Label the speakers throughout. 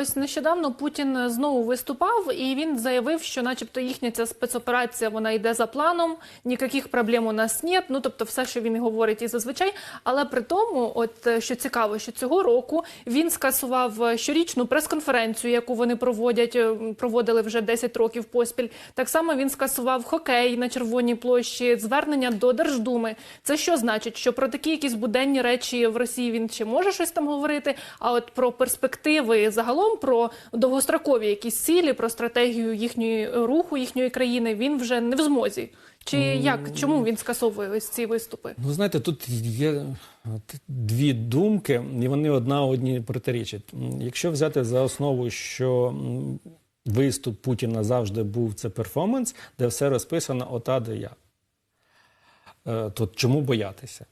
Speaker 1: ось нещодавно Путін знову виступав, і він заявив, що, начебто, їхня ця спецоперація вона йде за планом, ніяких проблем у нас нет. Ну тобто, все, що він говорить і зазвичай. Але при тому, от що цікаво, що цього року він скасував щорічну прес-конференцію, яку вони проводять, е, проводили вже 10 років поспіль. Так само він скасував хокей на Червоній площі, звернення до Держдуми. Це що значить? Що про такі якісь буденні речі в Росії він ще може щось там говорити? А от про перспективи загалом, про довгострокові якісь цілі, про стратегію їхньої руху, їхньої країни, він вже не в змозі. Чи як? Чому він скасовує ось ці виступи?
Speaker 2: Ну, знаєте, тут є дві думки, і вони одна одній протирічать. Якщо взяти за основу, що виступ Путіна завжди був це перформанс, де все розписано от А до Я, Е, то чому боятися?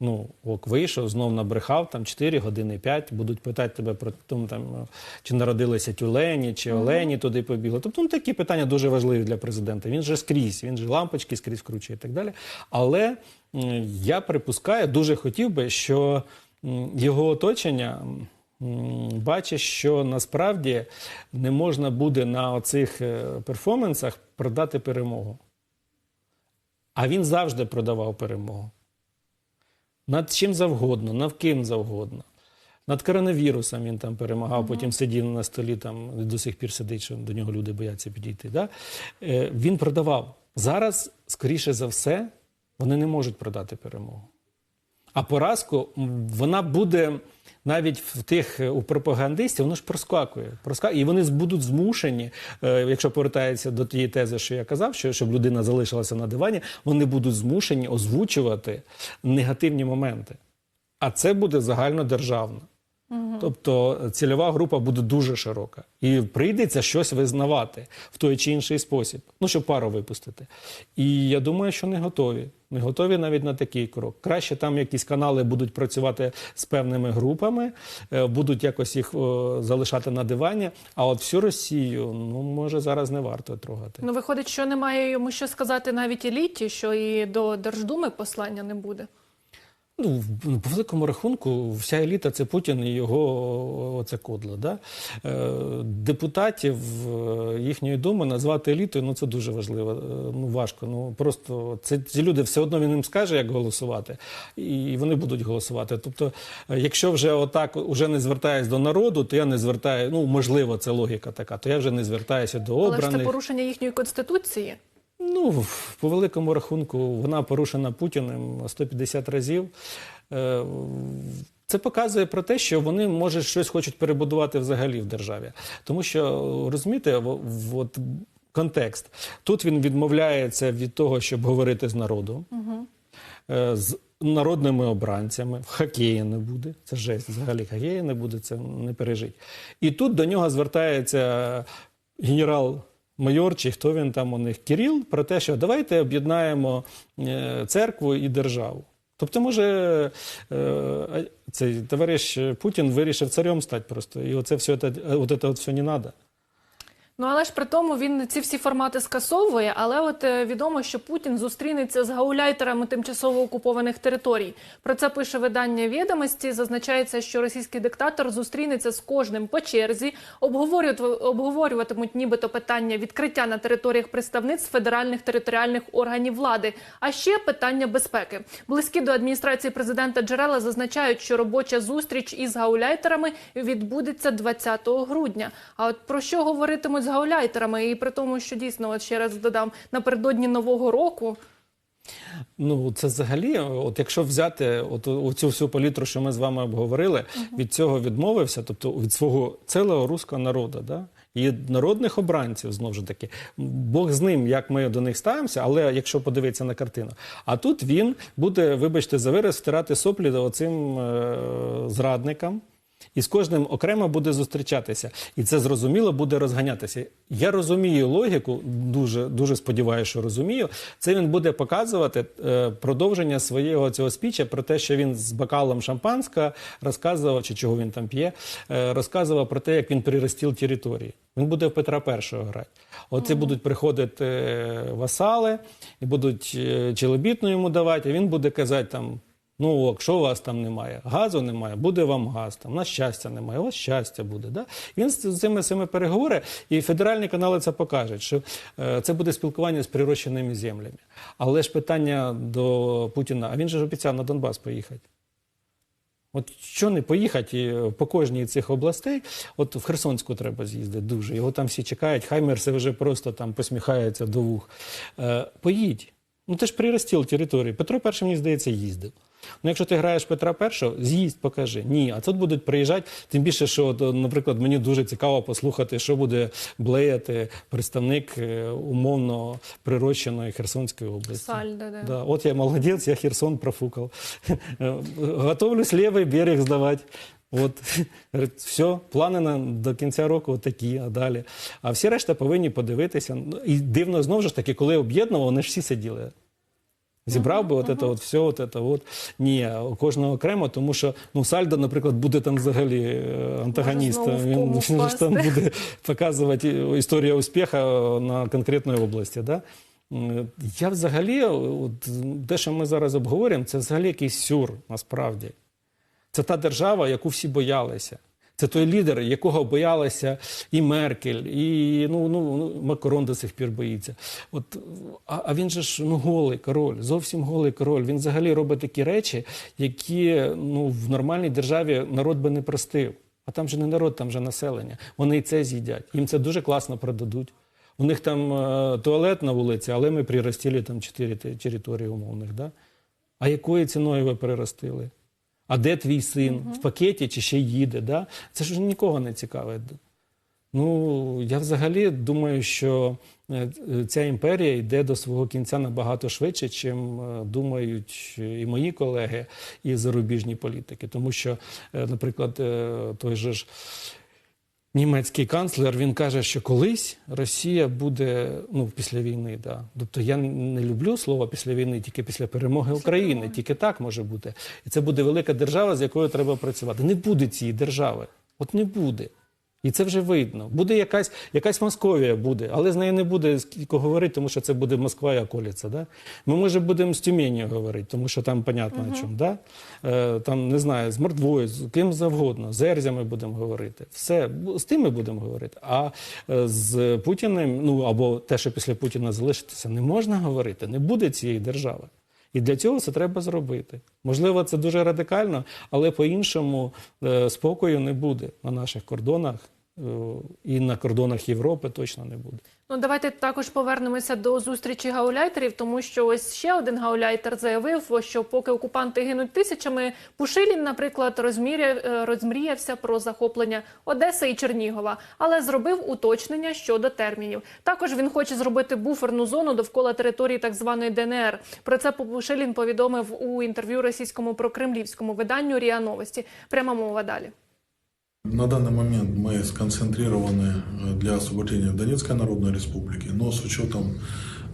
Speaker 2: Ну, ок, вийшов, знов набрехав, там 4 години 5, будуть питати тебе про там, е, чи народилися тюлені, чи олені туди побігли. Тобто ну, такі питання дуже важливі для президента. Він же скрізь, він же лампочки скрізь вкручує і так далі. Але я припускаю, дуже хотів би, що його оточення бачить, що насправді не можна буде на оцих е, перформансах продати перемогу. А він завжди продавав перемогу. Над чим завгодно, над ким завгодно. Над коронавірусом він там перемагав, потім сидів на столі, там до сих пір сидить, що до нього люди бояться підійти. Да? Е, він продавав. Зараз, скоріше за все, вони не можуть продати перемогу. А поразку вона буде навіть в тих е, у пропагандистів, воно ж проскакує. проскакує. І вони будуть змушені, е, якщо повертається до тієї тези, що я казав, що щоб людина залишилася на дивані, вони будуть змушені озвучувати негативні моменти. А це буде загальнодержавно. Тобто цільова група буде дуже широка. І прийдеться щось визнавати в той чи інший спосіб, ну, щоб пару випустити. І я думаю, що не готові. Не готові навіть на такий крок. Краще там якісь канали будуть працювати з певними групами, е, будуть якось їх залишати на дивані. А от всю Росію, ну може зараз не варто трогати.
Speaker 1: Ну виходить, що немає йому що сказати навіть еліті, що і до Держдуми послання не буде.
Speaker 2: Ну, в- по великому рахунку, вся еліта це Путін і його оце кодло. Да? Е, депутатів е, їхньої думи назвати елітою, ну це дуже важливо. Е, Ну важко. Ну просто це ці люди все одно він їм скаже, як голосувати, і вони будуть голосувати. Тобто, якщо вже отак уже не звертаюсь до народу, то я не звертаю. Ну можливо, це логіка така. То я вже не звертаюся до
Speaker 1: Але ж це порушення їхньої конституції.
Speaker 2: Ну, по великому рахунку, вона порушена Путіним 150 разів. Е, Це показує про те, що вони, може, щось хочуть перебудувати взагалі в державі. Тому що, розумієте, от контекст. Тут він відмовляється від того, щоб говорити з народом, е, з народними обранцями. В хокеї не буде. Це жесть. Взагалі хокеї не буде, це не пережить. І тут до нього звертається генерал. Майор, чи хто він там у них Кіріл, про те, що давайте об'єднаємо е, церкву і державу. Тобто, може, е, цей товариш Путін вирішив царем стати просто. І оце все, оце, оце от все не треба.
Speaker 1: Ну але ж при тому він ці всі формати скасовує. Але от е, відомо, що Путін зустрінеться з гауляйтерами тимчасово окупованих територій. Про це пише видання відомості. Зазначається, що російський диктатор зустрінеться з кожним по черзі, обговорювати, обговорюватимуть нібито питання відкриття на територіях представництв федеральних територіальних органів влади. А ще питання безпеки. Близькі до адміністрації президента джерела зазначають, що робоча зустріч із гауляйтерами відбудеться 20 грудня. А от про що говоритимуть з гауляйтерами? І при тому, що дійсно, от ще раз додам, напередодні нового року.
Speaker 2: Ну, це взагалі, от якщо взяти от оцю всю палітру, що ми з вами обговорили, від цього відмовився, тобто від свого цілого руського народу, да? і народних обранців, знову ж таки. Бог з ним, як ми до них ставимося, але якщо подивитися на картину. А тут він буде, вибачте, за вираз, втирати соплі оцим е, зрадникам. І з кожним окремо буде зустрічатися, і це зрозуміло буде розганятися. Я розумію логіку, дуже дуже сподіваюся, що розумію. Це він буде показувати е, продовження свого цього спіча про те, що він з бокалом шампанського розказував, чи чого він там п'є, е, розказував про те, як він переростив території. Він буде в Петра І грати. Оці будуть приходити е, васали і будуть е, челебітну йому давати, а він буде казати там. Ну, ок, що у вас там немає? Газу немає, буде вам газ. Там, нас щастя немає, у вас щастя буде. Да? Він з цими цими переговори, і федеральні канали це покажуть, що е, це буде спілкування з прирощеними землями. Але ж питання до Путіна, а він же ж обіцяв на Донбас поїхати. От що не поїхати е, по кожній цих областей, от в Херсонську треба з'їздити дуже. Його там всі чекають, Хаймерси вже просто там посміхаються до вух. Е, поїдь. Ну ти ж приростіл території. Петро І, мені здається, їздив. Ну, якщо ти граєш Петра І, з'їзд, покажи. Ні, а тут будуть приїжджати. Тим більше, що, от, наприклад, мені дуже цікаво послухати, що буде блеяти представник е, умовно прирощеної Херсонської області.
Speaker 1: Сальдо, да.
Speaker 2: Да, от я молодець, я Херсон профукав. Готовлюсь лівий берег здавати. От говорить, все, плани на до кінця року такі, а далі. А всі решта повинні подивитися. Ну, І дивно знову ж таки, коли об'єднував, вони ж всі сиділи. Зібрав би от це от все, от це от. Ні, кожного окремо, тому що ну, Сальдо, наприклад, буде там взагалі е, антагоністом. Він він ж там буде показувати історію успіху на конкретної області. Да? Я взагалі, от, те, що ми зараз обговорюємо, це взагалі якийсь сюр насправді. Це та держава, яку всі боялися. Це той лідер, якого боялися і Меркель, і ну, ну, ну, Макрон до сих пір боїться. От, а, а він же ж ну, голий король, зовсім голий король. Він взагалі робить такі речі, які ну, в нормальній державі народ би не простив. А там же не народ, там же населення. Вони і це з'їдять. Їм це дуже класно продадуть. У них там е, туалет на вулиці, але ми приростили там чотири території умовних. Да? А якою ціною ви переростили? А де твій син? В пакеті чи ще їде? Да? Це ж нікого не цікавить. Ну, я взагалі думаю, що е, ця імперія йде до свого кінця набагато швидше, чим е, думають і мої колеги, і зарубіжні політики. Тому що, е, наприклад, е, той же ж німецький канцлер він каже, що колись Росія буде ну після війни. Да. Тобто я не люблю слово після війни, тільки після перемоги України. Тільки так може бути. І це буде велика держава, з якою треба працювати. Не буде цієї держави. От не буде. І це вже видно. Буде якась, якась Московія буде, але з нею не буде скільки говорити, тому що це буде Москва і околиця. Да? Ми, може, будемо з Тюмені говорити, тому що там понятно о чому. Да? Е, там, не знаю, з Мордвою, з ким завгодно, з Ерзями будемо говорити. Все, з тим ми будемо говорити. А е, з Путіним, ну або те, що після Путіна залишиться, не можна говорити, не буде цієї держави. І для цього це треба зробити. Можливо, це дуже радикально, але по-іншому е, спокою не буде на наших кордонах і на кордонах Європи точно не буде.
Speaker 1: Ну, давайте також повернемося до зустрічі гауляйтерів, тому що ось ще один гауляйтер заявив, що поки окупанти гинуть тисячами, Пушилін, наприклад, розміряв, е, розмріявся про захоплення Одеси і Чернігова, але зробив уточнення щодо термінів. Також він хоче зробити буферну зону довкола території так званої ДНР. Про це Пушилін повідомив у інтерв'ю російському прокремлівському виданню РІА Новості. Пряма мова далі.
Speaker 3: На данный момент мы сконцентрированы э, для освобождения Донецкой Народной Республики, но с учетом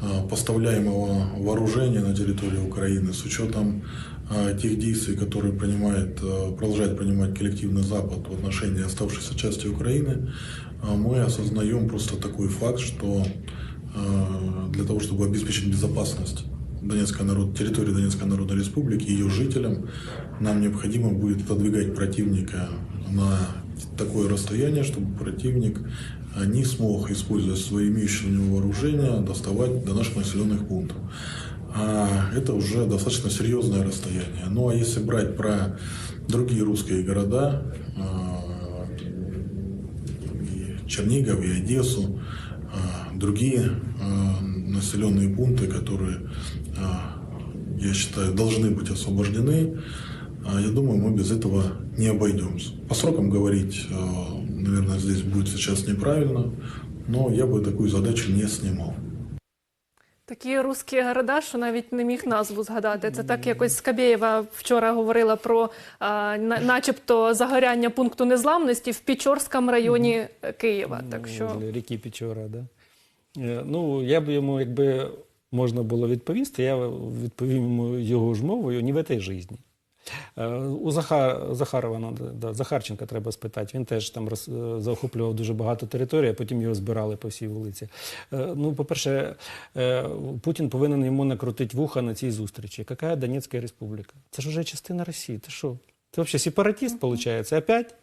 Speaker 3: э, поставляемого вооружения на территории Украины, с учетом э, тех действий, которые принимает, продолжает принимать коллективный Запад в отношении оставшейся части Украины, мы осознаем просто такой факт, что для того, чтобы обеспечить безопасность Донецкой народ, территории Донецкой Народной Республики, ее жителям, нам необходимо будет отодвигать противника на такое расстояние, чтобы противник э, не смог, используя свои имеющие у него вооружения, доставать до наших населенных пунктов. А это уже достаточно серьезное расстояние. Ну а если брать про другие русские города, э, Чернигов и Одессу, а, другие населенные пункты, которые, я считаю, должны быть освобождены, а, я думаю, мы без этого не обойдемся. По срокам говорить, а, наверное, здесь будет сейчас неправильно, но я бы такую задачу не снимал.
Speaker 1: Такі русські города, що навіть не міг назву згадати. Це так якось Скабєєва вчора говорила про а, на- начебто загоряння пункту незламності в Пічорському районі е, Києва. Так що
Speaker 2: Возле ріки Печора, да? Е, Ну, я б йому, якби можна було відповісти, я відповім йому його ж мовою, не в этой житті. Е, У Захар, Захарова, да, Захарченка треба спитати. Він теж там роз, е, заохоплював дуже багато території, а потім його збирали по всій вулиці. Е, Ну, по-перше, Путін повинен йому накрутити вуха на цій зустрічі. Яка Донецька республіка? Це ж вже частина Росії. Ти що? Ти взагалі сепаратист, виходить? Опять?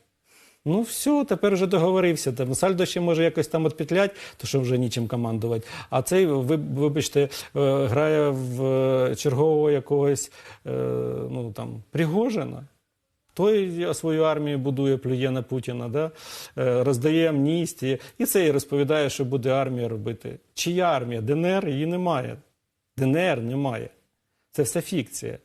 Speaker 2: Ну, все, тепер вже договорився. Там Сальдо ще може якось там відпетлять, то що вже нічим командувати. А цей, ви, вибачте, е, грає в е, чергового якогось е, ну, там, Пригожина. Той свою армію будує, плює на Путіна, да? роздає амністії. І цей розповідає, що буде армія робити. Чия армія? ДНР її немає. ДНР немає. Це все фікція.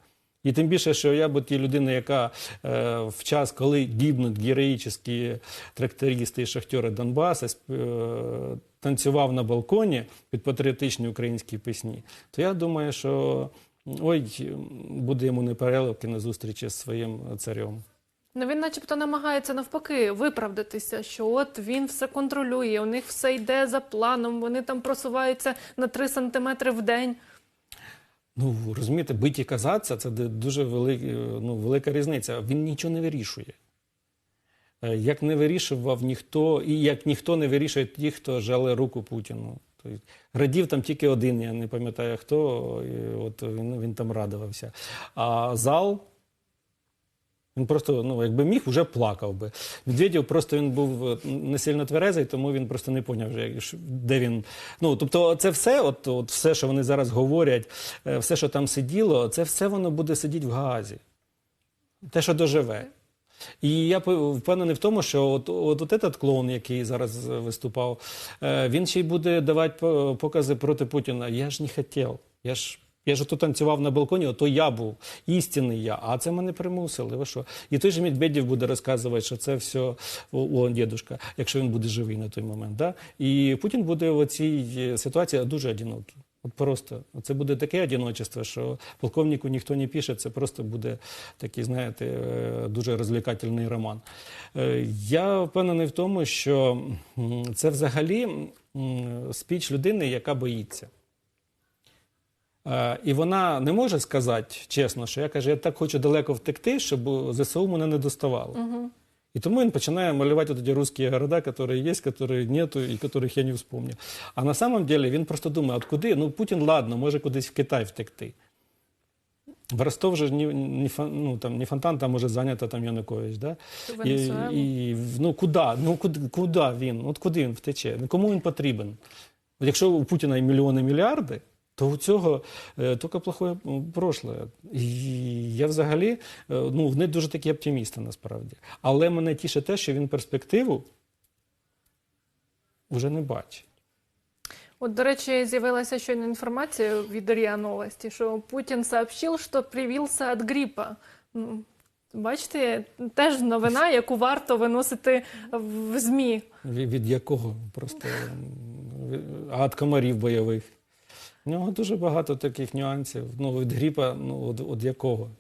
Speaker 2: І тим більше, що я б ті людина, яка е, в час, коли гибнуть героїчні трактористи і шахтери Донбаса, е, танцював на балконі під патріотичні українські пісні, то я думаю, що ой, буде йому непереливки на зустрічі з своїм царем.
Speaker 1: Ну він, начебто, намагається навпаки виправдатися, що от він все контролює, у них все йде за планом, вони там просуваються на 3 сантиметри в день.
Speaker 2: Ну, розумієте, биті казатися це дуже велика, ну, велика різниця. Він нічого не вирішує. Е, Як не вирішував ніхто, і як ніхто не вирішує ті, хто жали руку Путіну. Тобто, радів там тільки один, я не пам'ятаю хто, от він, він там радувався. А зал. Він просто, ну, якби міг, вже плакав би. Медведєв просто він був е, не сильно тверезий, тому він просто не поняв, де він. Ну, тобто, це все, от, от все, що вони зараз говорять, е, все, що там сиділо, це все воно буде сидіти в Гаазі. Те, що доживе. І я впевнений в тому, що от, от, от этот клоун, який зараз виступав, е, він ще й буде давати покази проти Путіна. Я ж не хотів. Я ж. Я ж тут танцював на балконі, ото я був істинний я, а це мене примусили. Ви що? І той же Медведєв буде розказувати, що це все о, о дідушка, якщо він буде живий на той момент. Да? І Путін буде в цій е, ситуації дуже одинокий. От просто це буде таке одиночество, що полковнику ніхто не пише, це просто буде такий, знаєте, е, дуже розвлекательний роман. Е, Я впевнений в тому, що це взагалі спіч людини, яка боїться. Е, І вона не може сказати чесно, що я каже, я так хочу далеко втекти, щоб ЗСУ мене не доставало. І тому він починає малювати вот эти русские города, которые есть, которые нету і которых я не вспомню. А на самом деле він просто думає, от куди? Ну Путін, ладно, може кудись в Китай втекти. В Ростов же не, не, фон- ну, там, не фонтан, там може зайнято там Янукович, да?
Speaker 1: В
Speaker 2: І,
Speaker 1: Венесуелу.
Speaker 2: і, ну куди? Ну куди, куди він? От куди він втече? Ну, кому він потрібен? От Якщо у Путіна і мільйони мільярди, то у цього е, тільки плохое м, прошлое. І я взагалі е, ну, не дуже такі оптимісти насправді. Але мене тішить те, що він перспективу вже не бачить.
Speaker 1: От, до речі, з'явилася щойно інформація від РІА Новості, що Путін сообщив, що привівся від грипа. Ну, Бачите, теж новина, яку варто виносити в ЗМІ.
Speaker 2: Від, якого просто а від комарів бойових. Нього дуже багато таких нюансів. Ну, від гріпа, ну, от, от якого?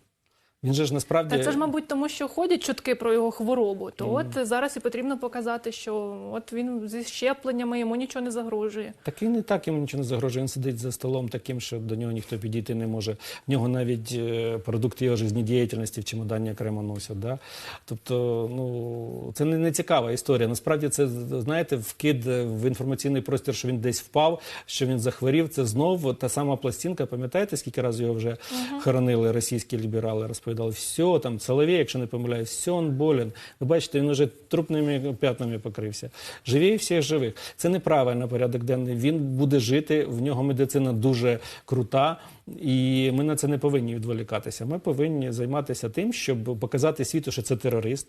Speaker 2: Він же ж насправді.
Speaker 1: Та це ж, мабуть, тому що ходять чутки про його хворобу. То от зараз і потрібно показати, що от він зі щепленнями йому нічого не загрожує.
Speaker 2: Так він і так йому нічого не загрожує. Він сидить за столом таким, що до нього ніхто підійти не може. В нього навіть е, продукти його життєдіяльності в чемодані окремо носять. Да? Тобто, ну це не, не цікава історія. Насправді, це знаєте, вкид в інформаційний простір, що він десь впав, що він захворів. Це знову та сама пластинка. Пам'ятаєте, скільки разів його вже хоронили російські ліберали, розповідали, все там, Соловей, якщо не помиляюсь, все он болен. Ви бачите, він уже трупними п'ятнами покрився. Живі всіх живих. Це неправильно порядок денний. Він буде жити, в нього медицина дуже крута, і ми на це не повинні відволікатися. Ми повинні займатися тим, щоб показати світу, що це терорист.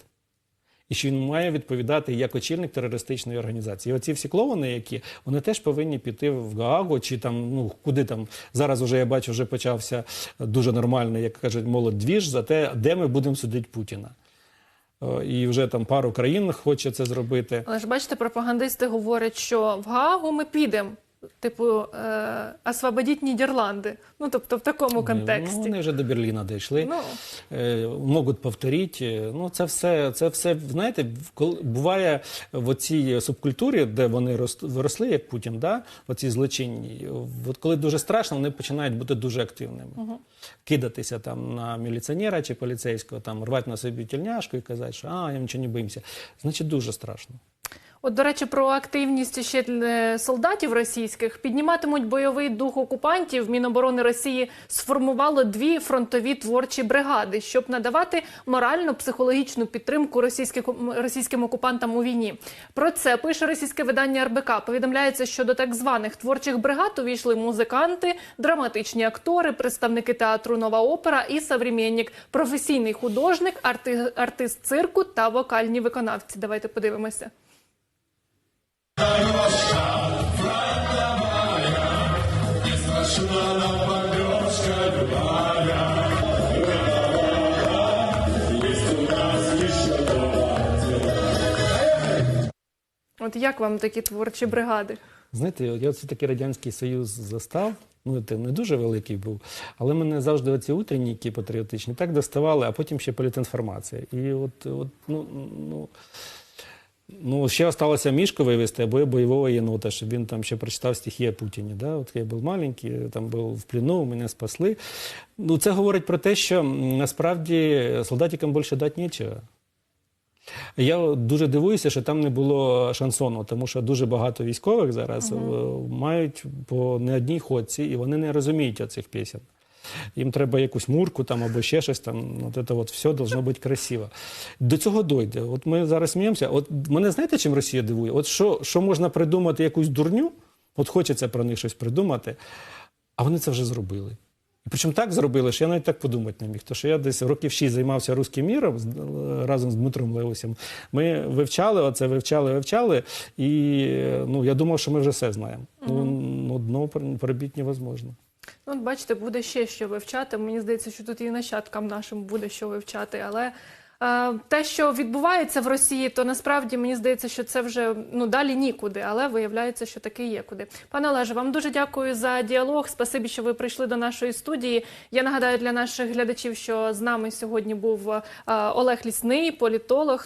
Speaker 2: І що він має відповідати як очільник терористичної організації. І оці всі клоуни, які вони теж повинні піти в Гаагу, чи там, ну куди там зараз уже я бачу, вже почався дуже нормальний, як кажуть, молод двіж за те, де ми будемо судити Путіна. Е, І вже там пару країн хоче це зробити.
Speaker 1: Але ж бачите, пропагандисти говорять, що в Гаагу ми підемо. Типу, е, освободіть Нідерланди. Ну, тобто, в такому
Speaker 2: Ну,
Speaker 1: контексті.
Speaker 2: вони вже до Берліна дійшли.
Speaker 1: Ну.
Speaker 2: Е, можуть повторити. Ну, це все, це все, знаєте, коли буває в цій субкультурі, де вони рос- виросли, як Путін, да, оці злочинні, от коли дуже страшно, вони починають бути дуже активними. Кидатися там на міліціонера чи поліцейського, там, рвати на собі тільняшку і казати, що а, я нічого не боїмося. Значить, дуже страшно.
Speaker 1: От, до речі, про активність ще е, солдатів російських підніматимуть бойовий дух окупантів. Міноборони Росії сформувало дві фронтові творчі бригади, щоб надавати моральну психологічну підтримку російських російським окупантам у війні. Про це пише російське видання РБК. Повідомляється, що до так званих творчих бригад увійшли музиканти, драматичні актори, представники театру Нова опера і современник, професійний художник, арти, артист цирку та вокальні виконавці. Давайте подивимося. От як вам такі творчі бригади?
Speaker 2: Знаєте, я все-таки Радянський Союз застав. Ну, це не дуже великий був, але мене завжди оці утренніки патріотичні так доставали, а потім ще політінформація. І от, от ну, ну, ну, ще осталося мішку вивезти або бойового єнота, щоб він там ще прочитав стихи о Путіні. Да? От я був маленький, там був в плену, мене спасли. Ну, це говорить про те, що насправді солдатикам більше дати нічого. Я дуже дивуюся, що там не було шансону, тому що дуже багато військових зараз е, мають по не одній ходці, і вони не розуміють оцих пісень. Їм треба якусь мурку там або ще щось там. От це от все должно бути красиво. До цього дойде. От ми зараз сміємося. От мене знаєте, чим Росія дивує? От що, що можна придумати якусь дурню, от хочеться про них щось придумати, а вони це вже зробили. І причому так зробили, що я навіть так подумати не міг. Тому що я десь років шість займався руським міром разом з Дмитром Леусем. Ми вивчали оце, вивчали, вивчали, і ну, я думав, що ми вже все знаємо. Ну, ну, дно пробити невозможно.
Speaker 1: Ну, бачите, буде ще що вивчати. Мені здається, що тут і нащадкам нашим буде що вивчати. Але е, те, що відбувається в Росії, то насправді мені здається, що це вже ну далі нікуди, але виявляється, що таки є куди. Пане Олеже, вам дуже дякую за діалог. Спасибі, що ви прийшли до нашої студії. Я нагадаю для наших глядачів, що з нами сьогодні був е, Олег Лісний, політолог.